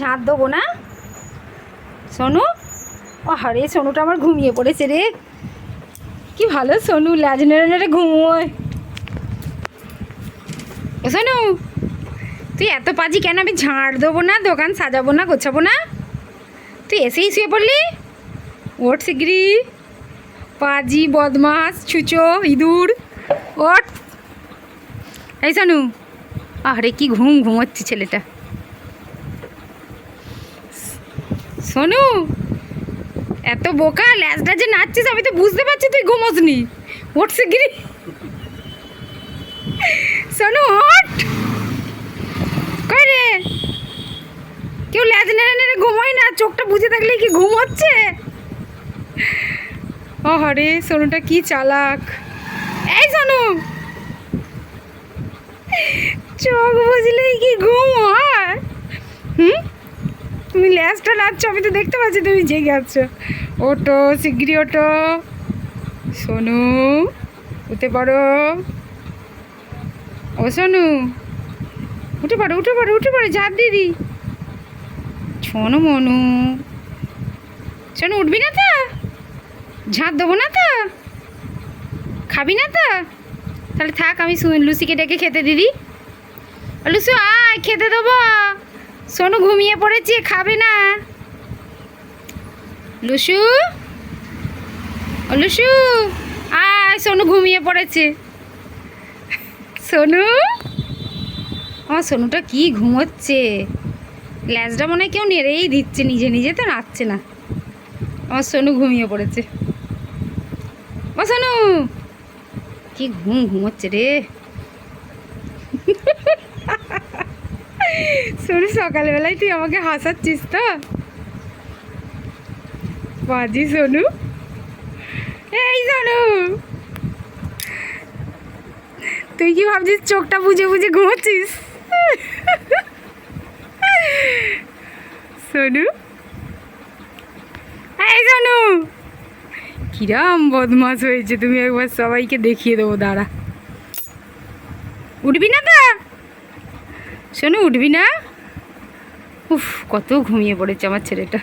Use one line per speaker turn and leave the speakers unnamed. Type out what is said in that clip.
ঝাঁট দেবো না? সোনু? ও হারে সোনুটা আমার ঘুমিয়ে পড়েছে রে। কি ভালো সোনু নেড়ে ঘুমোয়। সোনু, তুই এত পাজি কেন? আমি ঝাঁট দেবো না, দোকান সাজাবো না, গোছাবো না। তুই এসেই শুয়ে পড়লি? ওট শিগগিরি। পাজি, বদমাস, ছুচো, ইঁদুর ওট এই সোনু আরে কি ঘুম ঘুমোচ্ছে ছেলেটা। সোনু, এত বোকা ল্যাজটা যে নাচছিস, আমি তো বুঝতে পারছি তুই ঘুমোসনি ওঠ শিগগিরি। সোনু, ওঠ। কই রে? কেউ ল্যাজ নেড়ে নেড়ে ঘুমোয় না, চোখটা বুঝে থাকলে কি ঘুম হচ্ছে? ও হরে সোনুটা কি চালাক। এই সোনু, চোখ বুঝলেই কি ঘুম হয় হুম তুমি ল্যাজটা নাচছো, আমি তো দেখতে পাচ্ছি তুমি জেগে আছো। ওটো শিগগিরি ওটো সোনু, উঠে পড়ো। ও সোনু, উঠে পড়ো উঠে পড়ো উঠে পড়ো, ঝাঁপ দিদি শোনো মনু। শোনো, উঠবি না তা? ঝাঁপ দেবো না তা? খাবি না তা? তাহলে থাক, আমি লুসিকে ডেকে খেতে দিদি লুসু, আয়, খেতে দেবো। সোনু ঘুমিয়ে পড়েছে, খাবে না। লুসু? লুসু? আয়, সোনু ঘুমিয়ে পড়েছে। সোনু? আমার সোনুটা কি ঘুমোচ্ছে? ল্যাজটা মনে হয় কেউ নেড়েই দিচ্ছে, নিজে নিজে তো নাচছে না। আমার সোনু ঘুমিয়ে পড়েছে। ও, সোনু! কি ঘুম ঘুমোচ্ছে রে। সোনু সকালবেলায় তুই আমাকে হাসাচ্ছিস তো? বাজি, সোনু। এই, সোনু। তুই কি ভাবছিস চোখটা বুঝে বুঝে ঘুমোচ্ছিস? সোনু। এই, সোনু। কিরাম বদমাস হয়েছে, তুমি একবার সবাইকে দেখিয়ে দেবো, দাঁড়া। উঠবি না তা? শোনো উঠবি না? উফ কত ঘুমিয়ে পড়েছে আমার ছেলেটা।